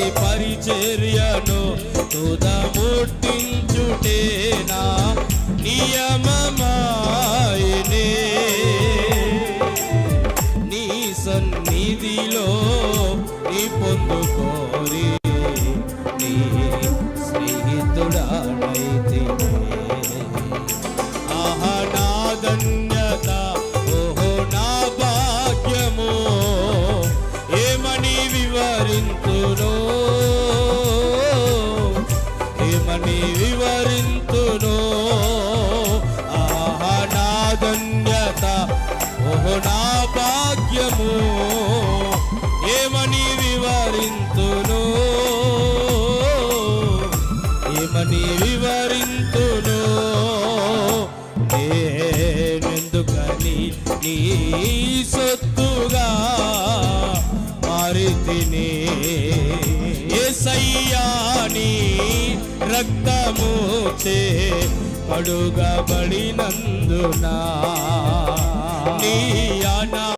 పరిచర్యను తుద ముట్టించుటేనా నియమమాయనే? నీ సన్నిధిలో నీ పొందుకోరి. నీ స్నేహితుడానైతే ఆహా నా ధన్యత ఓహో నా భాగ్యము. ఏమని వివరింతునో ఏమని వివరింతును. ఆహా నా ధన్యత. ఓహో నా భాగ్యము. ఏమని వివరింతును? ఏమని వివరింతును? నేనెందుకని నీ సొత్తుగా మారితిని? ఏసయ్యాని రక్తము చే కడుగబడినందునా నీ